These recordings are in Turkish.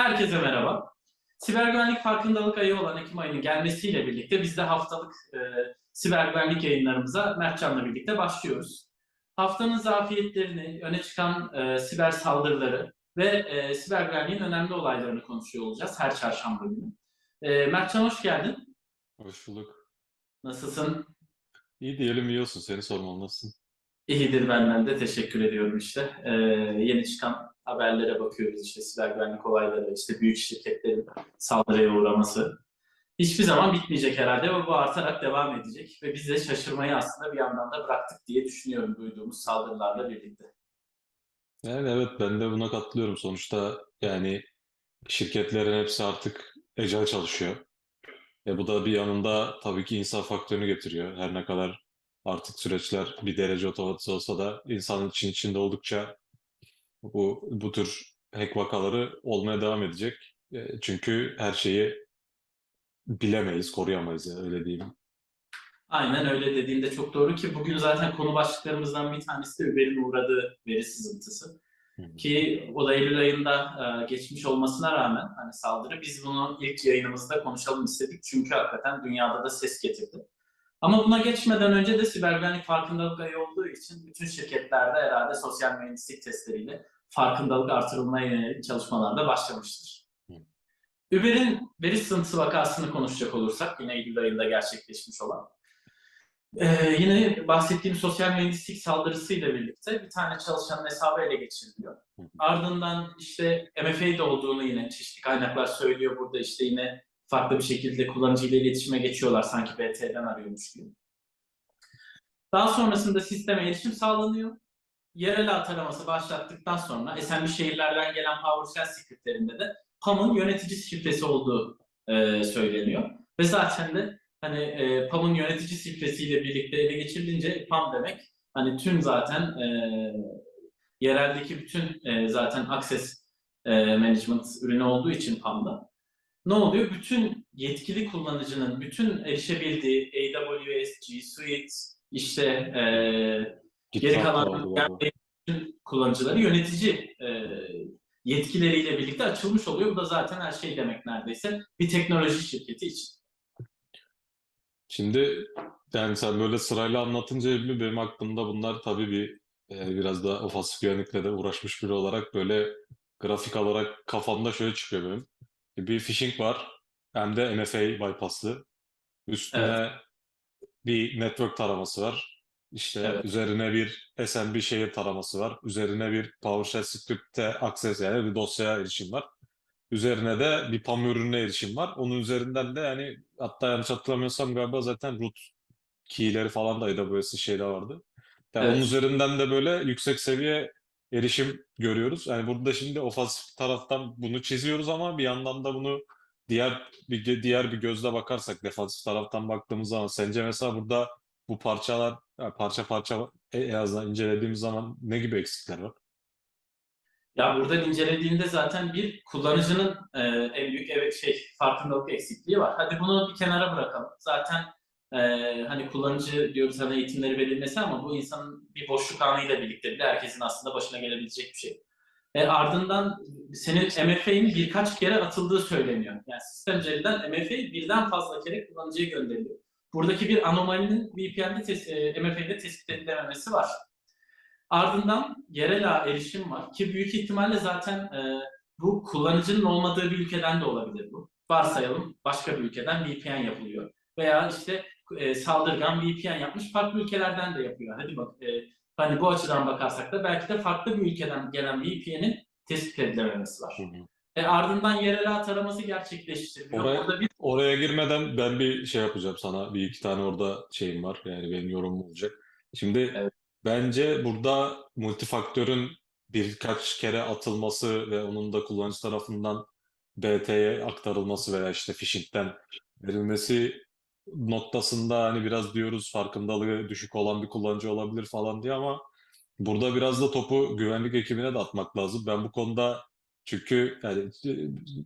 Herkese merhaba. Siber güvenlik farkındalık ayı olan Ekim ayının gelmesiyle birlikte biz de haftalık e, siber güvenlik yayınlarımıza Mertcan'la birlikte başlıyoruz. Haftanın zafiyetlerini, öne çıkan e, siber saldırıları ve e, siber güvenliğin önemli olaylarını konuşuyor olacağız her çarşamba günü. E, Mertcan hoş geldin. Hoş bulduk. Nasılsın? İyi diyelim iyi olsun. Seni sormalı nasılsın? İyidir benden de teşekkür ediyorum işte. E, yeni çıkan haberlere bakıyoruz işte siber güvenlik olayları, işte büyük şirketlerin saldırıya uğraması. Hiçbir zaman bitmeyecek herhalde ve bu artarak devam edecek. Ve biz de şaşırmayı aslında bir yandan da bıraktık diye düşünüyorum duyduğumuz saldırılarla birlikte. Yani evet ben de buna katılıyorum. Sonuçta yani şirketlerin hepsi artık ecel çalışıyor. E bu da bir yanında tabii ki insan faktörünü getiriyor. Her ne kadar artık süreçler bir derece otomatize olsa da insanın için içinde oldukça bu bu tür hack vakaları olmaya devam edecek. E, çünkü her şeyi bilemeyiz, koruyamayız ya, öyle diyeyim. Aynen öyle dediğinde çok doğru ki bugün zaten konu başlıklarımızdan bir tanesi de Uber'in uğradığı veri sızıntısı. Ki o da Eylül ayında e, geçmiş olmasına rağmen hani saldırı biz bunu ilk yayınımızda konuşalım istedik. Çünkü hakikaten dünyada da ses getirdi. Ama buna geçmeden önce de siber güvenlik farkındalık ayı olduğu için bütün şirketlerde herhalde sosyal mühendislik testleriyle farkındalık artırılmaya yönelik çalışmalar da başlamıştır. Uber'in veri sızıntısı vakasını konuşacak olursak yine Eylül ayında gerçekleşmiş olan. Ee, yine bahsettiğim sosyal mühendislik saldırısıyla birlikte bir tane çalışanın hesabı ele geçiriliyor. Ardından işte MFA'de olduğunu yine çeşitli kaynaklar söylüyor. Burada işte yine farklı bir şekilde kullanıcıyla iletişime geçiyorlar sanki BT'den arıyormuş gibi. Daha sonrasında sisteme erişim sağlanıyor. Yerel ağ taraması başlattıktan sonra SMB şehirlerden gelen PowerShell scriptlerinde de PAM'ın yönetici şifresi olduğu e, söyleniyor. Ve zaten de hani e, PAM'ın yönetici şifresiyle birlikte ele geçirilince PAM demek hani tüm zaten e, yereldeki bütün e, zaten access e, management ürünü olduğu için PAM'da ne oluyor? Bütün yetkili kullanıcının bütün erişebildiği AWS, G Suite, işte e, geri kalan bütün kullanıcıları yönetici e, yetkileriyle birlikte açılmış oluyor. Bu da zaten her şey demek neredeyse bir teknoloji şirketi için. Şimdi yani sen böyle sırayla anlatınca Ebru, benim aklımda bunlar tabii bir e, biraz da ofansif güvenlikle de uğraşmış biri olarak böyle grafik olarak kafamda şöyle çıkıyor benim. Bir phishing var hem de MFA bypasslı. Üstüne Evet. bir network taraması var. İşte Evet. üzerine bir SMB şehir taraması var. Üzerine bir PowerShell script'e access yani bir dosyaya erişim var. Üzerine de bir PAM ürününe erişim var. Onun üzerinden de yani hatta yanlış hatırlamıyorsam galiba zaten root key'leri falan da AWS'in şeyde vardı. Yani onun Evet. üzerinden de böyle yüksek seviye erişim görüyoruz. Yani burada şimdi ofansif taraftan bunu çiziyoruz ama bir yandan da bunu diğer bir diğer bir gözle bakarsak defansif taraftan baktığımız zaman sence mesela burada bu parçalar parça parça en azından incelediğimiz zaman ne gibi eksikler var? Ya burada incelediğinde zaten bir kullanıcının e, en büyük evet şey farkındalık eksikliği var. Hadi bunu bir kenara bırakalım. Zaten e, hani kullanıcı diyoruz hani eğitimleri verilmesi ama bu insanın bir boşluk anıyla birlikte bile herkesin aslında başına gelebilecek bir şey. E, ardından senin MFA'nin birkaç kere atıldığı söyleniyor. Yani sistem üzerinden MFA birden fazla kere kullanıcıya gönderiliyor. Buradaki bir anomalinin VPN'de tes e, MFA'de tespit edilememesi var. Ardından yerel ağ erişim var ki büyük ihtimalle zaten e, bu kullanıcının olmadığı bir ülkeden de olabilir bu. Varsayalım başka bir ülkeden VPN yapılıyor. Veya işte e, saldırgan VPN yapmış farklı ülkelerden de yapıyor. Hadi bak e, hani bu açıdan bakarsak da belki de farklı bir ülkeden gelen VPN'in tespit edilememesi var. Hı hı. E, ardından yerel ağ taraması gerçekleştiriliyor. Oraya- Orada bir Oraya girmeden ben bir şey yapacağım sana. Bir iki tane orada şeyim var. Yani benim yorumum olacak. Şimdi Evet. bence burada multifaktörün birkaç kere atılması ve onun da kullanıcı tarafından BT'ye aktarılması veya işte phishing'den verilmesi noktasında hani biraz diyoruz farkındalığı düşük olan bir kullanıcı olabilir falan diye ama burada biraz da topu güvenlik ekibine de atmak lazım. Ben bu konuda çünkü yani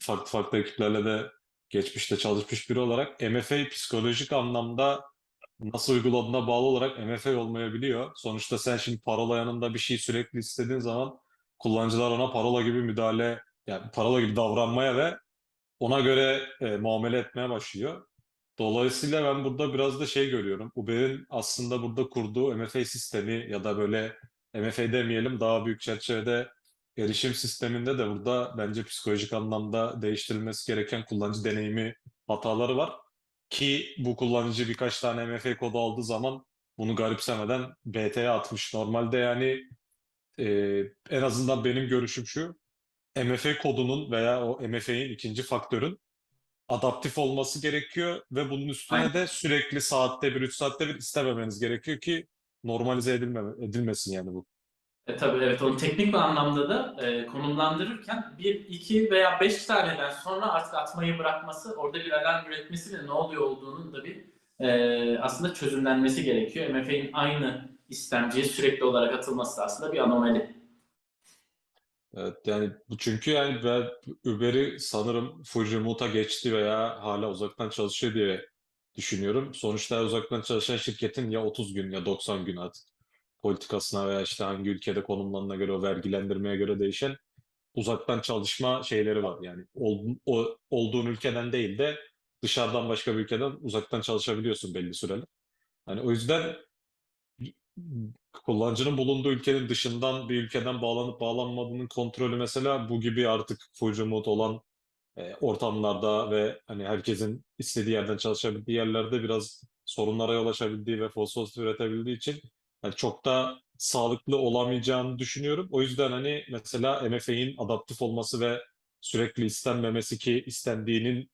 farklı farklı ekiplerle de geçmişte çalışmış biri olarak MFA psikolojik anlamda nasıl uyguladığına bağlı olarak MFA olmayabiliyor. Sonuçta sen şimdi parola yanında bir şey sürekli istediğin zaman kullanıcılar ona parola gibi müdahale yani parola gibi davranmaya ve ona göre e, muamele etmeye başlıyor. Dolayısıyla ben burada biraz da şey görüyorum. Uber'in aslında burada kurduğu MFA sistemi ya da böyle MFA demeyelim daha büyük çerçevede erişim sisteminde de burada bence psikolojik anlamda değiştirilmesi gereken kullanıcı deneyimi hataları var. Ki bu kullanıcı birkaç tane MFA kodu aldığı zaman bunu garipsemeden BT'ye atmış. Normalde yani e, en azından benim görüşüm şu. MFA kodunun veya o MFA'in ikinci faktörün adaptif olması gerekiyor ve bunun üstüne Aynen. de sürekli saatte bir, üç saatte bir istememeniz gerekiyor ki normalize edilmeme, edilmesin yani bu. E, tabii evet onu teknik bir anlamda da e, konumlandırırken bir, iki veya beş taneden sonra artık atmayı bırakması, orada bir alarm üretmesi ve ne oluyor olduğunun da bir e, aslında çözümlenmesi gerekiyor. MFA'nin aynı istemciye sürekli olarak atılması da aslında bir anomali. Evet yani bu çünkü yani ben Uber'i sanırım full remote'a geçti veya hala uzaktan çalışıyor diye düşünüyorum. Sonuçta uzaktan çalışan şirketin ya 30 gün ya 90 gün artık politikasına veya işte hangi ülkede konumlarına göre o vergilendirmeye göre değişen uzaktan çalışma şeyleri var. Yani ol- o, olduğun ülkeden değil de dışarıdan başka bir ülkeden uzaktan çalışabiliyorsun belli süreler. Hani o yüzden kullanıcının bulunduğu ülkenin dışından bir ülkeden bağlanıp bağlanmadığının kontrolü mesela bu gibi artık full remote olan e, ortamlarda ve hani herkesin istediği yerden çalışabildiği yerlerde biraz sorunlara yol açabildiği ve positive üretebildiği için hani çok da sağlıklı olamayacağını düşünüyorum. O yüzden hani mesela MFA'in adaptif olması ve sürekli istenmemesi ki istendiğinin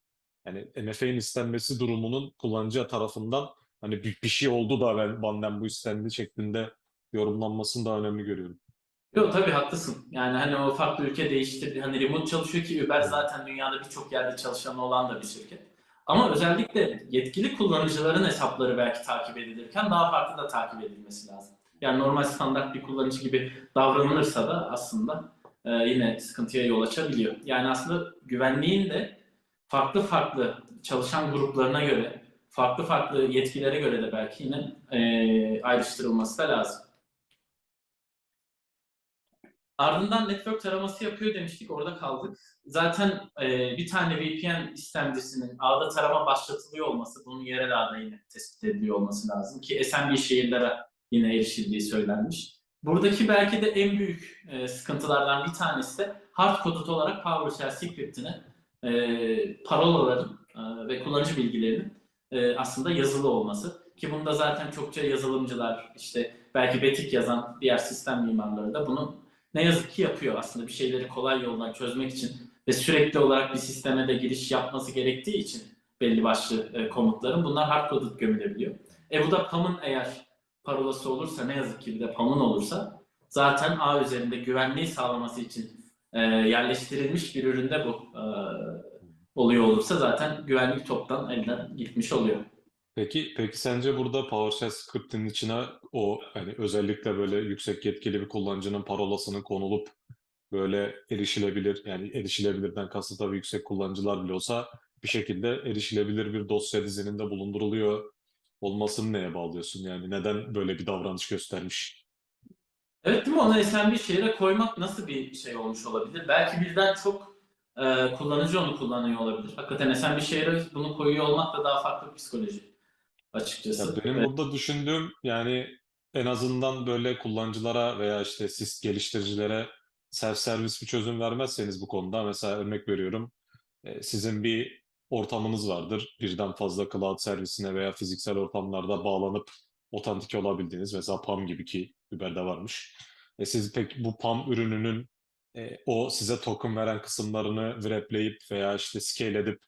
yani MFA'in istenmesi durumunun kullanıcı tarafından hani bir, bir şey oldu da ben benden bu istendi şeklinde yorumlanmasını da önemli görüyorum. Yok tabii haklısın. Yani hani o farklı ülke değiştirdi. Hani remote çalışıyor ki Uber zaten dünyada birçok yerde çalışan olan da bir şirket. Ama özellikle yetkili kullanıcıların hesapları belki takip edilirken daha farklı da takip edilmesi lazım. Yani normal standart bir kullanıcı gibi davranılırsa da aslında e, yine sıkıntıya yol açabiliyor. Yani aslında güvenliğin de farklı farklı çalışan gruplarına göre, farklı farklı yetkilere göre de belki yine e, ayrıştırılması da lazım. Ardından network taraması yapıyor demiştik, orada kaldık. Zaten e, bir tane VPN istemcisinin ağda tarama başlatılıyor olması, bunun yerel ağda yine tespit ediliyor olması lazım ki SMB şehirlere yine erişildiği söylenmiş. Buradaki belki de en büyük e, sıkıntılardan bir tanesi de hard coded olarak PowerShell script'ine e, parolaların e, ve kullanıcı bilgilerinin e, aslında yazılı olması. Ki bunda zaten çokça yazılımcılar, işte belki betik yazan diğer sistem mimarları da bunu ne yazık ki yapıyor aslında bir şeyleri kolay yoldan çözmek için ve sürekli olarak bir sisteme de giriş yapması gerektiği için belli başlı e, komutların bunlar hard coded gömülebiliyor. E bu da PAM'ın eğer parolası olursa ne yazık ki bir de PAM'ın olursa zaten ağ üzerinde güvenliği sağlaması için e, yerleştirilmiş bir üründe bu e, oluyor olursa zaten güvenlik toptan elden gitmiş oluyor. Peki, peki sence burada PowerShell script'in içine o hani özellikle böyle yüksek yetkili bir kullanıcının parolasının konulup böyle erişilebilir yani erişilebilirden kasıt tabii yüksek kullanıcılar bile olsa bir şekilde erişilebilir bir dosya dizininde bulunduruluyor olmasını neye bağlıyorsun? Yani neden böyle bir davranış göstermiş? Evet değil mi? Onu SMB şehre koymak nasıl bir şey olmuş olabilir? Belki birden çok e, kullanıcı onu kullanıyor olabilir. Hakikaten SMB şehre bunu koyuyor olmak da daha farklı bir psikoloji Ya açıkçası. benim Ve- burada düşündüğüm yani en azından böyle kullanıcılara veya işte siz geliştiricilere self-servis bir çözüm vermezseniz bu konuda mesela örnek veriyorum e, sizin bir ortamınız vardır. Birden fazla cloud servisine veya fiziksel ortamlarda bağlanıp otantik olabildiğiniz mesela PAM gibi ki Uber'de varmış. E siz pek bu PAM ürününün e, o size token veren kısımlarını wrapleyip veya işte scale edip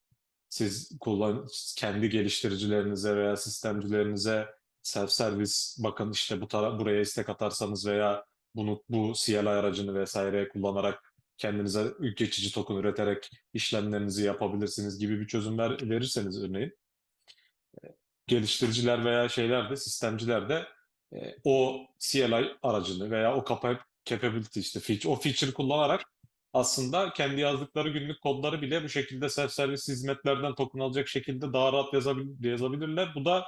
siz kullan kendi geliştiricilerinize veya sistemcilerinize self-service bakın işte bu tara- buraya istek atarsanız veya bunu bu CLI aracını vesaire kullanarak kendinize geçici token üreterek işlemlerinizi yapabilirsiniz gibi bir çözüm ver- verirseniz örneğin geliştiriciler veya şeyler de sistemciler de o CLI aracını veya o capa- capability işte feature, o feature'ı kullanarak aslında kendi yazdıkları günlük kodları bile bu şekilde self-servis hizmetlerden token alacak şekilde daha rahat yazabil- yazabilirler. Bu da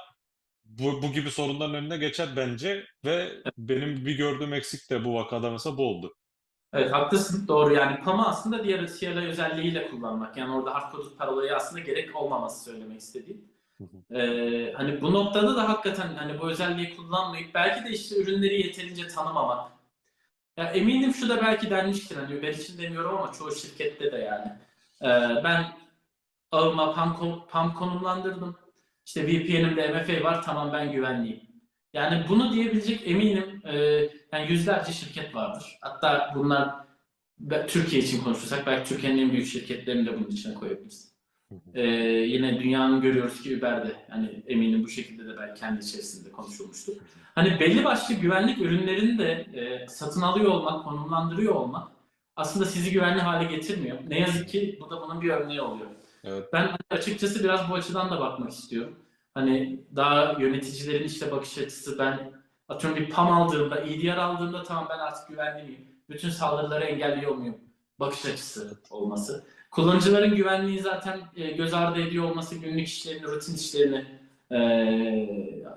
bu, bu gibi sorunların önüne geçer bence ve benim bir gördüğüm eksik de bu vakada mesela bu oldu. Evet haklısın doğru yani PAM'ı aslında diğer CLI özelliğiyle kullanmak yani orada hardcoded parolayı aslında gerek olmaması söylemek istediğim. Ee, hani bu noktada da hakikaten hani bu özelliği kullanmayıp belki de işte ürünleri yeterince tanımamak. Ya eminim şu da belki denmiştir hani Uber için demiyorum ama çoğu şirkette de yani. Ee, ben ağıma PAM, PAM konumlandırdım. İşte VPN'imde MFA var tamam ben güvenliyim. Yani bunu diyebilecek eminim e, yani yüzlerce şirket vardır. Hatta bunlar Türkiye için konuşursak belki Türkiye'nin en büyük şirketlerini de bunun içine koyabiliriz. Ee, yine dünyanın görüyoruz ki Uber'de yani eminim bu şekilde de belki kendi içerisinde konuşulmuştur. Hani belli başlı güvenlik ürünlerini de e, satın alıyor olmak, konumlandırıyor olmak aslında sizi güvenli hale getirmiyor. Ne yazık ki bu da bunun bir örneği oluyor. Evet. Ben açıkçası biraz bu açıdan da bakmak istiyorum. Hani daha yöneticilerin işte bakış açısı ben atıyorum bir PAM aldığımda, EDR aldığımda tamam ben artık güvenli miyim? Bütün saldırıları engelliyor muyum? Bakış açısı olması. Kullanıcıların güvenliği zaten e, göz ardı ediyor olması, günlük işlerini, rutin işlerini e,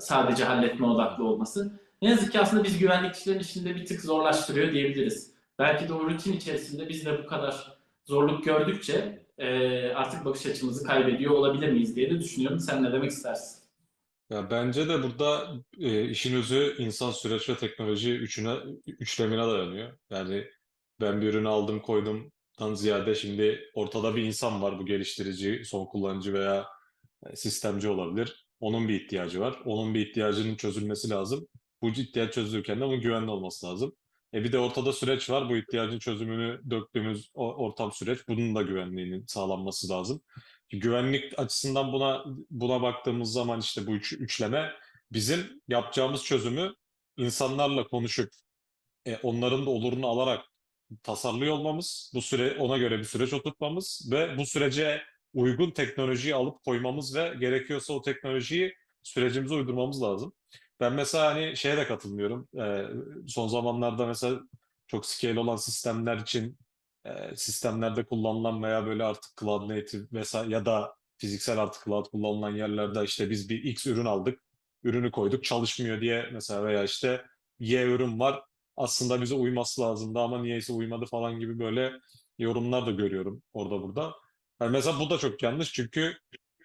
sadece halletme odaklı olması. Ne yazık ki aslında biz güvenlikçilerin işini de bir tık zorlaştırıyor diyebiliriz. Belki de o rutin içerisinde biz de bu kadar zorluk gördükçe e, artık bakış açımızı kaybediyor olabilir miyiz diye de düşünüyorum. Sen ne demek istersin? Ya bence de burada e, işin özü insan, süreç ve teknoloji üçüne, üçlemine dayanıyor. Yani ben bir ürünü aldım koydumdan ziyade şimdi ortada bir insan var bu geliştirici, son kullanıcı veya e, sistemci olabilir. Onun bir ihtiyacı var. Onun bir ihtiyacının çözülmesi lazım. Bu ihtiyaç çözülürken de onun güvenli olması lazım. E bir de ortada süreç var. Bu ihtiyacın çözümünü döktüğümüz ortam süreç. Bunun da güvenliğinin sağlanması lazım. Güvenlik açısından buna buna baktığımız zaman işte bu üç, üçleme bizim yapacağımız çözümü insanlarla konuşup e, onların da olurunu alarak tasarlıyor olmamız, bu süre ona göre bir süreç oturtmamız ve bu sürece uygun teknolojiyi alıp koymamız ve gerekiyorsa o teknolojiyi sürecimize uydurmamız lazım. Ben mesela hani şeye de katılmıyorum. Ee, son zamanlarda mesela çok scale olan sistemler için e, sistemlerde kullanılan veya böyle artık cloud native vesaire ya da fiziksel artık cloud kullanılan yerlerde işte biz bir X ürün aldık, ürünü koyduk çalışmıyor diye mesela veya işte Y ürün var aslında bize uyması lazımdı ama niyeyse uymadı falan gibi böyle yorumlar da görüyorum orada burada. Yani mesela bu da çok yanlış çünkü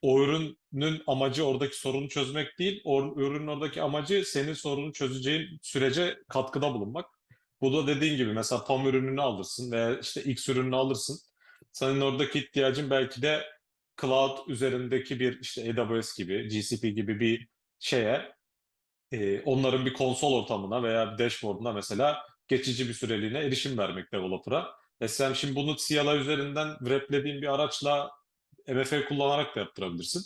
o ürünün amacı oradaki sorunu çözmek değil, o ürünün oradaki amacı senin sorunu çözeceğin sürece katkıda bulunmak. Bu da dediğin gibi mesela PAM ürününü alırsın veya işte X ürününü alırsın. Senin oradaki ihtiyacın belki de cloud üzerindeki bir işte AWS gibi, GCP gibi bir şeye e, onların bir konsol ortamına veya bir dashboard'una mesela geçici bir süreliğine erişim vermek developer'a. E sen şimdi bunu CLI üzerinden wraplediğin bir araçla MFA kullanarak da yaptırabilirsin.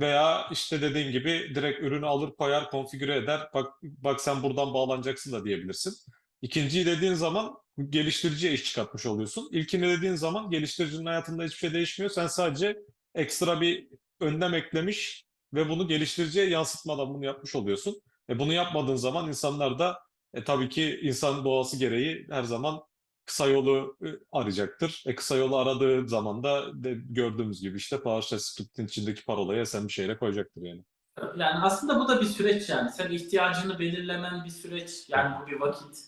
Veya işte dediğin gibi direkt ürünü alır koyar konfigüre eder. Bak, bak sen buradan bağlanacaksın da diyebilirsin. İkinciyi dediğin zaman geliştiriciye iş çıkartmış oluyorsun. İlkini dediğin zaman geliştiricinin hayatında hiçbir şey değişmiyor. Sen sadece ekstra bir önlem eklemiş ve bunu geliştiriciye yansıtmadan bunu yapmış oluyorsun. E bunu yapmadığın zaman insanlar da e, tabii ki insan doğası gereği her zaman kısa yolu e, arayacaktır. E, kısa yolu aradığı zaman da de, gördüğümüz gibi işte PowerShell script'in içindeki parolayı sen bir şeyle koyacaktır yani. Yani aslında bu da bir süreç yani. Sen ihtiyacını belirlemen bir süreç. Yani bu bir vakit.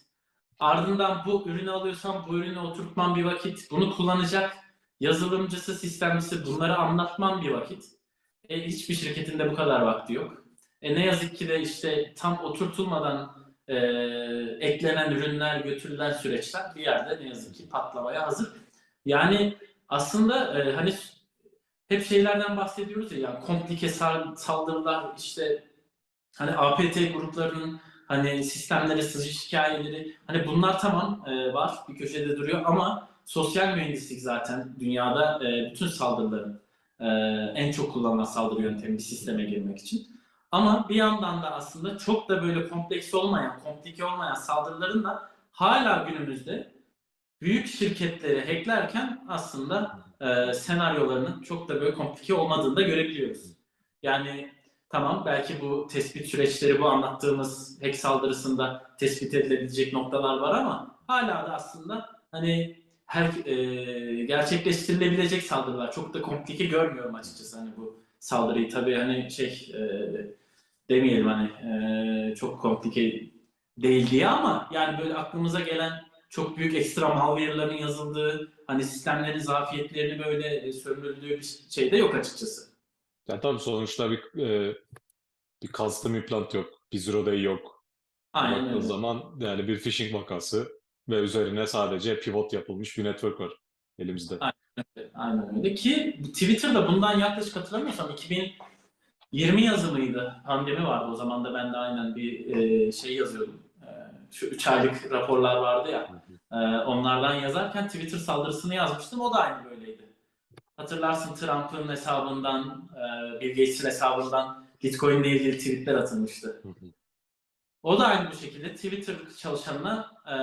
Ardından bu ürünü alıyorsan bu ürünü oturtman bir vakit. Bunu kullanacak yazılımcısı, sistemcisi bunları anlatman bir vakit. E, hiçbir şirketin de bu kadar vakti yok. E, ne yazık ki de işte tam oturtulmadan e, eklenen ürünler, götürülen süreçler bir yerde ne yazık ki patlamaya hazır. Yani aslında e, hani hep şeylerden bahsediyoruz ya yani komplike sal- saldırılar işte hani APT gruplarının hani sistemlere sızış hikayeleri hani bunlar tamam e, var bir köşede duruyor ama sosyal mühendislik zaten dünyada e, bütün saldırıların e, en çok kullanılan saldırı yöntemi bir sisteme girmek için. Ama bir yandan da aslında çok da böyle kompleks olmayan, komplike olmayan saldırıların da hala günümüzde büyük şirketleri hacklerken aslında e, senaryolarının çok da böyle komplike olmadığını da görebiliyoruz. Yani tamam belki bu tespit süreçleri bu anlattığımız hack saldırısında tespit edilebilecek noktalar var ama hala da aslında hani her e, gerçekleştirilebilecek saldırılar çok da komplike görmüyorum açıkçası hani bu saldırıyı tabii hani şey e, demeyelim hani e, çok komplike değil diye ama yani böyle aklımıza gelen çok büyük ekstra malware'ların yazıldığı, hani sistemlerin zafiyetlerini böyle e, sömürüldüğü bir şey de yok açıkçası. Ya tabii sonuçta bir e, bir custom implant yok, bir zero day yok. Aynen öyle. zaman yani bir phishing vakası ve üzerine sadece pivot yapılmış bir network var elimizde. Aynen öyle ki Twitter'da bundan yaklaşık hatırlamıyorsam 2020 yazımıydı. Pandemi vardı o zaman da ben de aynen bir e, şey yazıyordum. E, şu 3 aylık raporlar vardı ya. e, onlardan yazarken Twitter saldırısını yazmıştım. O da aynı böyleydi. Hatırlarsın Trump'ın hesabından, e, Bill Gates'in hesabından Bitcoin ile ilgili tweetler atılmıştı. O da aynı bu şekilde Twitter çalışanına e,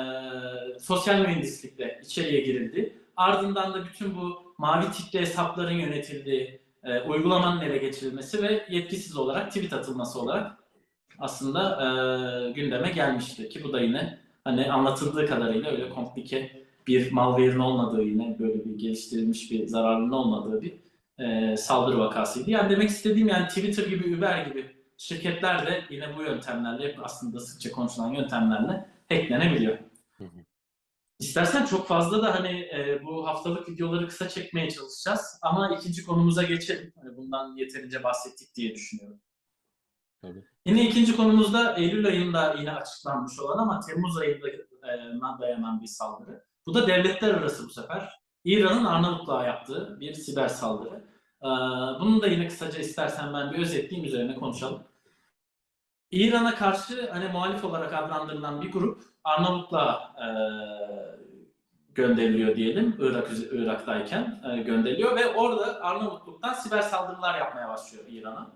sosyal mühendislikle içeriye girildi. Ardından da bütün bu mavi tikli hesapların yönetildiği, e, uygulamanın ele geçirilmesi ve yetkisiz olarak tweet atılması olarak aslında e, gündeme gelmişti. Ki bu da yine hani anlatıldığı kadarıyla öyle komplike bir malware'in olmadığı yine böyle bir geliştirilmiş bir zararının olmadığı bir e, saldırı vakasıydı. Yani demek istediğim yani Twitter gibi Uber gibi şirketler de yine bu yöntemlerle hep aslında sıkça konuşulan yöntemlerle hacklenebiliyor. İstersen çok fazla da hani e, bu haftalık videoları kısa çekmeye çalışacağız ama ikinci konumuza geçelim. Hani bundan yeterince bahsettik diye düşünüyorum. Tabii. Yine ikinci konumuzda Eylül ayında yine açıklanmış olan ama Temmuz ayında e, dayanan bir saldırı. Bu da devletler arası bu sefer. İran'ın Arnavutluğa yaptığı bir siber saldırı. Ee, Bunu da yine kısaca istersen ben bir özetleyeyim üzerine konuşalım. İran'a karşı hani muhalif olarak adlandırılan bir grup Arnavutluğa e, gönderiliyor diyelim Irak Irak'tayken e, gönderiliyor ve orada Arnavutluk'tan siber saldırılar yapmaya başlıyor İran'a.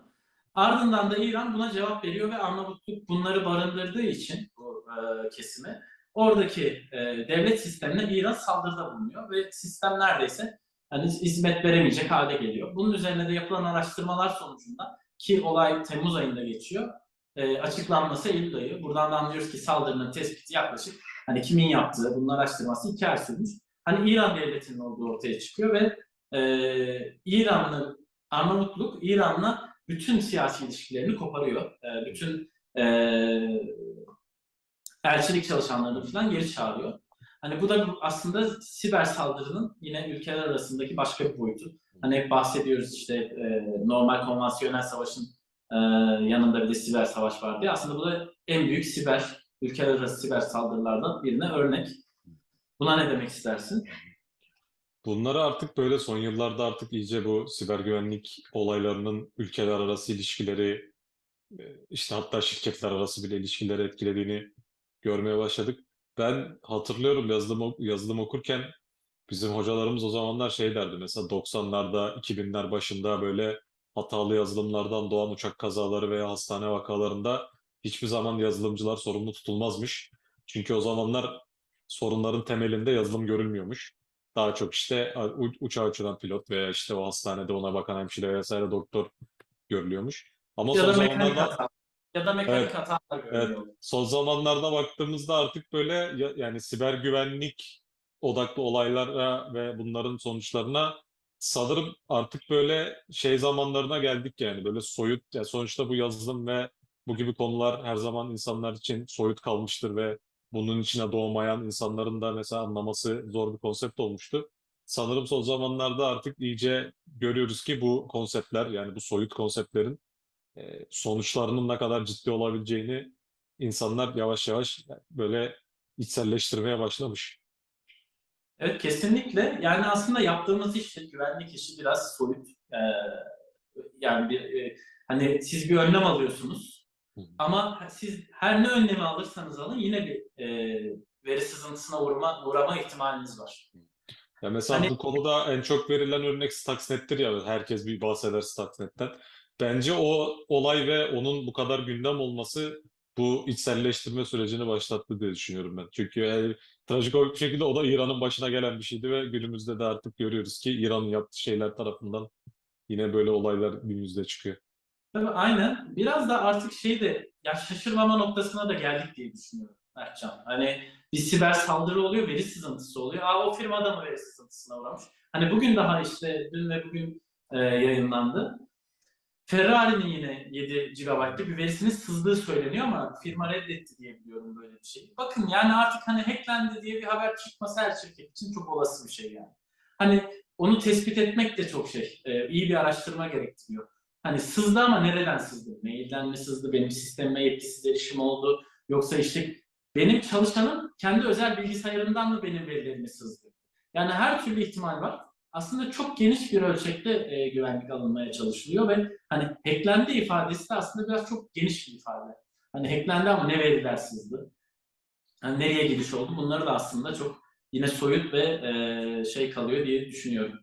Ardından da İran buna cevap veriyor ve Arnavutluk bunları barındırdığı için bu e, kesimi oradaki e, devlet sistemine İran saldırıda bulunuyor ve sistem neredeyse hani hizmet veremeyecek hale geliyor. Bunun üzerine de yapılan araştırmalar sonucunda ki olay Temmuz ayında geçiyor. E, açıklanması Eylül ayı. Buradan da anlıyoruz ki saldırının tespiti yaklaşık hani kimin yaptığı, bunun araştırması iki ay sürmüş. Hani İran devletinin olduğu ortaya çıkıyor ve e, İranlı Arnavutluk İran'la bütün siyasi ilişkilerini koparıyor. E, bütün e, elçilik çalışanlarını falan geri çağırıyor. Hani bu da aslında siber saldırının yine ülkeler arasındaki başka bir boyutu. Hani hep bahsediyoruz işte e, normal konvansiyonel savaşın e, yanında bir de siber savaş var diye. Aslında bu da en büyük siber, ülkeler arası siber saldırılardan birine örnek. Buna ne demek istersin? Bunları artık böyle son yıllarda artık iyice bu siber güvenlik olaylarının ülkeler arası ilişkileri e, işte hatta şirketler arası bile ilişkileri etkilediğini görmeye başladık. Ben hatırlıyorum yazılım, yazılım okurken bizim hocalarımız o zamanlar şey derdi mesela 90'larda 2000'ler başında böyle hatalı yazılımlardan doğan uçak kazaları veya hastane vakalarında hiçbir zaman yazılımcılar sorumlu tutulmazmış. Çünkü o zamanlar sorunların temelinde yazılım görülmüyormuş. Daha çok işte uçağı uçuran pilot veya işte o hastanede ona bakan hemşire vesaire doktor görülüyormuş. Ama Ya son zamanlarda. Ya da mekanik Evet, hatalar görülüyor. son zamanlarda baktığımızda artık böyle ya- yani siber güvenlik odaklı olaylara ve bunların sonuçlarına sanırım artık böyle şey zamanlarına geldik yani böyle soyut ya sonuçta bu yazılım ve bu gibi konular her zaman insanlar için soyut kalmıştır ve bunun içine doğmayan insanların da mesela anlaması zor bir konsept olmuştu. Sanırım son zamanlarda artık iyice görüyoruz ki bu konseptler yani bu soyut konseptlerin e, sonuçlarının ne kadar ciddi olabileceğini insanlar yavaş yavaş böyle içselleştirmeye başlamış. Evet kesinlikle. Yani aslında yaptığımız iş güvenlik işi biraz soyut. Ee, yani bir e, hani siz bir önlem alıyorsunuz Hı ama siz her ne önlemi alırsanız alın yine bir e, veri sızıntısına uğrama, uğrama ihtimaliniz var. Ya mesela Hani- bu konuda en çok verilen örnek Stuxnet'tir ya herkes bir bahseder Stuxnet'ten. Bence o olay ve onun bu kadar gündem olması bu içselleştirme sürecini başlattı diye düşünüyorum ben. Çünkü yani, trajikomik bir şekilde o da İran'ın başına gelen bir şeydi ve günümüzde de artık görüyoruz ki İran'ın yaptığı şeyler tarafından yine böyle olaylar günümüzde çıkıyor. Tabii aynen. Biraz da artık şey de ya şaşırmama noktasına da geldik diye düşünüyorum Mertcan. Hani bir siber saldırı oluyor, veri sızıntısı oluyor. Aa o firma da mı veri sızıntısına uğramış? Hani bugün daha işte dün ve bugün e, yayınlandı. Ferrari'nin yine 7 GB'lık bir verisinin sızdığı söyleniyor ama firma reddetti diye biliyorum böyle bir şey. Bakın yani artık hani hacklendi diye bir haber çıkması her şirket için çok olası bir şey yani. Hani onu tespit etmek de çok şey, e, iyi bir araştırma gerektiriyor. Hani sızdı ama nereden sızdı? Mailden mi sızdı? Benim sistemime yetkisiz erişim oldu? Yoksa işte benim çalışanım kendi özel bilgisayarından mı benim verilerimi sızdı? Yani her türlü ihtimal var. Aslında çok geniş bir ölçekte e, güvenlik alınmaya çalışılıyor ve hani hacklendi ifadesi de aslında biraz çok geniş bir ifade. Hani hacklendi ama ne veriler sızdı? Hani nereye gidiş oldu? Bunları da aslında çok yine soyut ve e, şey kalıyor diye düşünüyorum.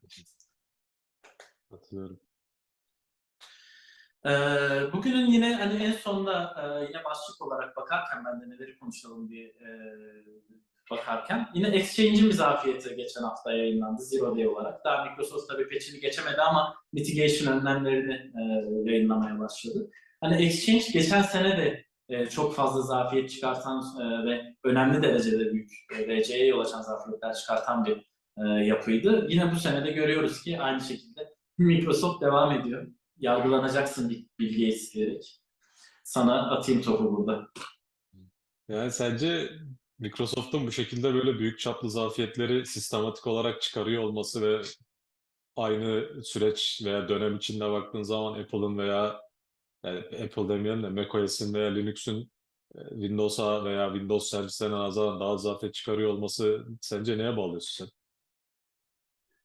Katılıyorum. Ee, bugünün yine hani en sonda e, yine başlık olarak bakarken ben de neleri konuşalım diye e, bakarken yine Exchange'in bir zafiyeti geçen hafta yayınlandı Zero Day olarak. Daha Microsoft tabii patch'ini geçemedi ama mitigation önlemlerini e, yayınlamaya başladı. Hani Exchange geçen sene de e, çok fazla zafiyet çıkartan e, ve önemli derecede büyük e, RC'ye yol açan zafiyetler çıkartan bir e, yapıydı. Yine bu sene de görüyoruz ki aynı şekilde Microsoft devam ediyor yargılanacaksın bir bilgi isteyerek. Sana atayım topu burada. Yani sence Microsoft'un bu şekilde böyle büyük çaplı zafiyetleri sistematik olarak çıkarıyor olması ve aynı süreç veya dönem içinde baktığın zaman Apple'ın veya yani Apple demeyelim de macOS'in veya Linux'ün e, Windows'a veya Windows servislerine nazaran daha zafiyet çıkarıyor olması sence neye bağlıyorsun sen?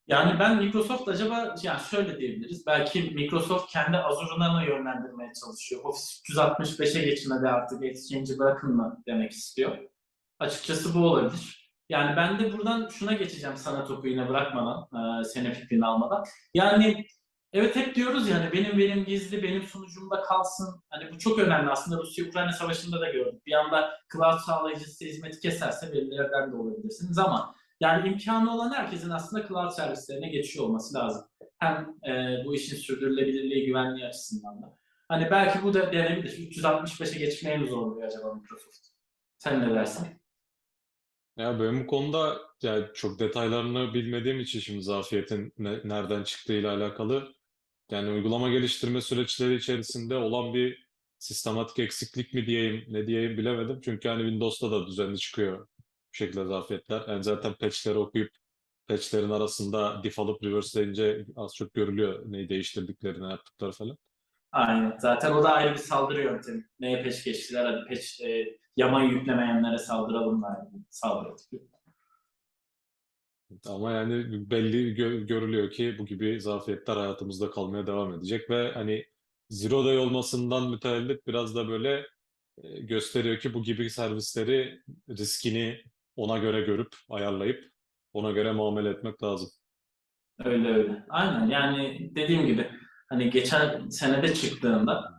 Yani ben Microsoft acaba yani şöyle diyebiliriz. Belki Microsoft kendi Azure'una mı yönlendirmeye çalışıyor? Office 365'e geçmedi artık Exchange'i bırakın mı demek istiyor. Açıkçası bu olabilir. Yani ben de buradan şuna geçeceğim sana topu yine bırakmadan, e, senin fikrini almadan. Yani evet hep diyoruz yani benim verim gizli, benim sunucumda kalsın. Hani bu çok önemli aslında Rusya-Ukrayna savaşında da gördük. Bir anda cloud sağlayıcısı hizmeti keserse verilerden de olabilirsiniz ama yani imkanı olan herkesin aslında cloud servislerine geçiyor olması lazım. Hem e, bu işin sürdürülebilirliği, güvenliği açısından da. Hani belki bu da denebilir. 365'e geçmeye mi zorluyor acaba Microsoft? Sen ne dersin? Ya benim bu konuda yani çok detaylarını bilmediğim için şimdi zafiyetin ne- nereden çıktığıyla alakalı yani uygulama geliştirme süreçleri içerisinde olan bir sistematik eksiklik mi diyeyim ne diyeyim bilemedim. Çünkü hani Windows'ta da düzenli çıkıyor bu şekilde zafiyetler. Yani zaten patch'leri okuyup patch'lerin arasında diff alıp reverse'leyince az çok görülüyor neyi değiştirdiklerini, ne yaptıkları falan. Aynen. Zaten o da ayrı bir saldırı yöntemi. Neye peş geçtiler? Hadi peş, e, yamayı yüklemeyenlere saldıralım bir saldırı. Ama yani belli gö- görülüyor ki bu gibi zafiyetler hayatımızda kalmaya devam edecek ve hani Zero Day olmasından mütevellit biraz da böyle e, gösteriyor ki bu gibi servisleri riskini ona göre görüp ayarlayıp ona göre muamele etmek lazım. Öyle öyle. Aynen. Yani dediğim gibi hani geçen senede çıktığında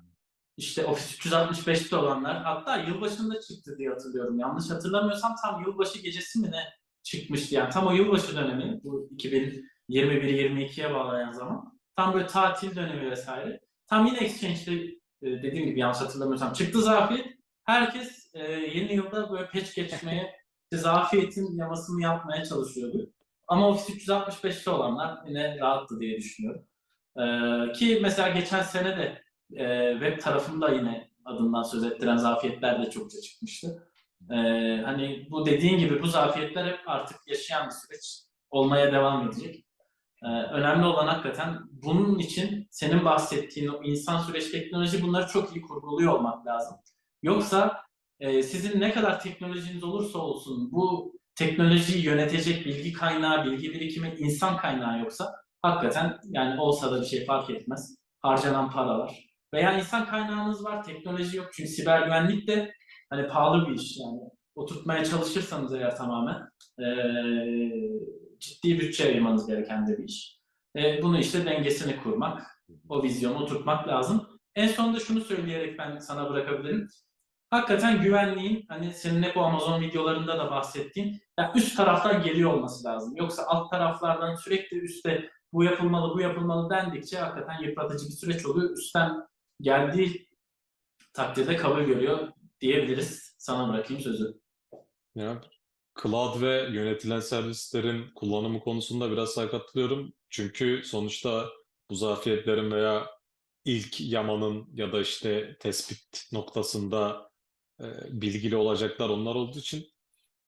işte Office 365'te olanlar hatta yılbaşında çıktı diye hatırlıyorum. Yanlış hatırlamıyorsam tam yılbaşı gecesi mi ne çıkmıştı yani tam o yılbaşı dönemi bu 2021-22'ye bağlayan zaman tam böyle tatil dönemi vesaire. Tam yine Exchange'de e, dediğim gibi yanlış hatırlamıyorsam çıktı zafiyet. Herkes e, yeni yılda böyle patch geçmeye zafiyetin yamasını yapmaya çalışıyordu. Ama Office 365'te olanlar yine rahattı diye düşünüyorum. Ee, ki mesela geçen sene de e, web tarafında yine adından söz ettiren zafiyetler de çokça çıkmıştı. Ee, hani bu dediğin gibi bu zafiyetler hep artık yaşayan bir süreç olmaya devam edecek. Ee, önemli olan hakikaten bunun için senin bahsettiğin o insan süreç teknoloji bunları çok iyi kurguluyor olmak lazım. Yoksa e, sizin ne kadar teknolojiniz olursa olsun bu teknolojiyi yönetecek bilgi kaynağı, bilgi birikimi insan kaynağı yoksa hakikaten yani olsa da bir şey fark etmez. Harcanan paralar. Veya insan kaynağınız var, teknoloji yok. Çünkü siber güvenlik de hani pahalı bir iş yani. Oturtmaya çalışırsanız eğer tamamen eee, ciddi bütçe ayırmanız gereken de bir iş. E, bunu işte dengesini kurmak, o vizyonu oturtmak lazım. En sonunda şunu söyleyerek ben sana bırakabilirim. Hakikaten güvenliğin hani senin hep bu Amazon videolarında da bahsettiğin ya üst taraftan geliyor olması lazım. Yoksa alt taraflardan sürekli üstte bu yapılmalı, bu yapılmalı dendikçe hakikaten yıpratıcı bir süreç oluyor. Üstten geldiği takdirde kabul görüyor diyebiliriz. Sana bırakayım sözü. Ya, cloud ve yönetilen servislerin kullanımı konusunda biraz sakatlıyorum. Çünkü sonuçta bu zafiyetlerin veya ilk yamanın ya da işte tespit noktasında e, bilgili olacaklar onlar olduğu için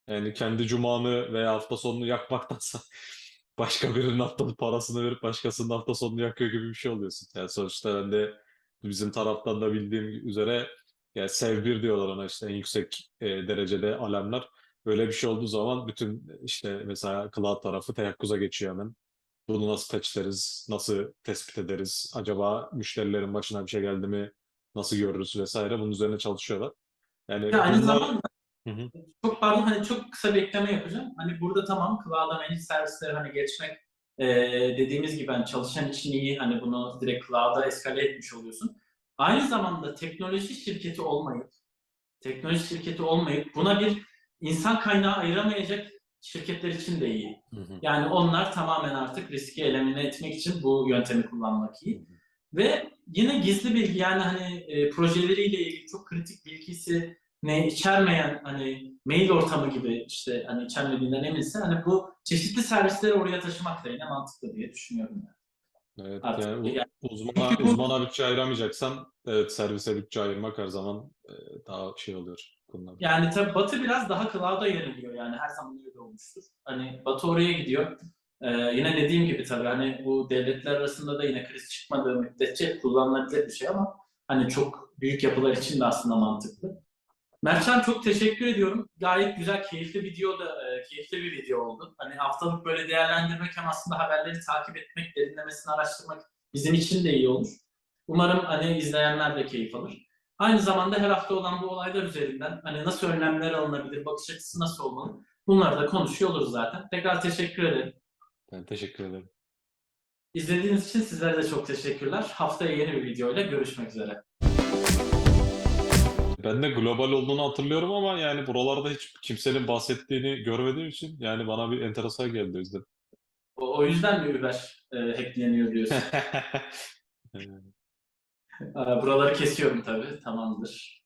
yani kendi cumanı veya hafta sonunu yakmaktansa başka birinin hafta parasını verip başkasının hafta sonunu yakıyor gibi bir şey oluyorsun. Yani sonuçta ben de bizim taraftan da bildiğim üzere yani sev diyorlar ona işte en yüksek e, derecede alemler. Böyle bir şey olduğu zaman bütün işte mesela cloud tarafı teyakkuza geçiyor hemen. Bunu nasıl patchleriz, nasıl tespit ederiz, acaba müşterilerin başına bir şey geldi mi, nasıl görürüz vesaire bunun üzerine çalışıyorlar. Yani Ya aynı bunlar- zamanda Hı hı. çok pardon hani çok kısa bir ekleme yapacağım. Hani burada tamam cloud'a managed servisleri hani geçmek eee, dediğimiz gibi hani çalışan için iyi hani bunu direkt cloud'a eskale etmiş oluyorsun. Aynı zamanda teknoloji şirketi olmayıp teknoloji şirketi olmayıp buna bir insan kaynağı ayıramayacak şirketler için de iyi. Hı hı. Yani onlar tamamen artık riski elimine etmek için bu yöntemi kullanmak iyi. Ve yine gizli bilgi yani hani e, projeleriyle ilgili çok kritik bilgisi ne içermeyen hani mail ortamı gibi işte hani içermediğinden eminse hani bu çeşitli servisleri oraya taşımak da yine mantıklı diye düşünüyorum. Yani. Evet, Artık yani uzmana, uzmana bütçe ayıramayacaksan evet servise bütçe ayırmak her zaman e, daha şey oluyor. konular. Yani tabii Batı biraz daha cloud'a yöneliyor yani her zaman öyle olmuştur. Hani Batı oraya gidiyor. Ee, yine dediğim gibi tabii hani bu devletler arasında da yine kriz çıkmadığı müddetçe kullanılabilir bir şey ama hani çok büyük yapılar için de aslında mantıklı. Mertcan çok teşekkür ediyorum. Gayet güzel, keyifli video da e, keyifli bir video oldu. Hani haftalık böyle değerlendirmek hem aslında haberleri takip etmek, derinlemesine araştırmak bizim için de iyi olur. Umarım hani izleyenler de keyif alır. Aynı zamanda her hafta olan bu olaylar üzerinden hani nasıl önlemler alınabilir, bakış açısı nasıl olmalı bunları da konuşuyor oluruz zaten. Tekrar teşekkür ederim. Ben teşekkür ederim. İzlediğiniz için sizlere de çok teşekkürler. Haftaya yeni bir videoyla görüşmek üzere. Ben de global olduğunu hatırlıyorum ama yani buralarda hiç kimsenin bahsettiğini görmediğim için yani bana bir enteresan geldi o yüzden. O, o yüzden mi Uber e, hackleniyor diyorsun? Buraları kesiyorum tabii. Tamamdır.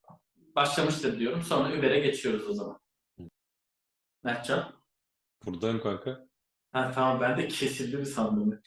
Başlamıştır diyorum. Sonra Uber'e geçiyoruz o zaman. Mertcan. Buradayım kanka. Ha, tamam ben de kesildi mi sandım.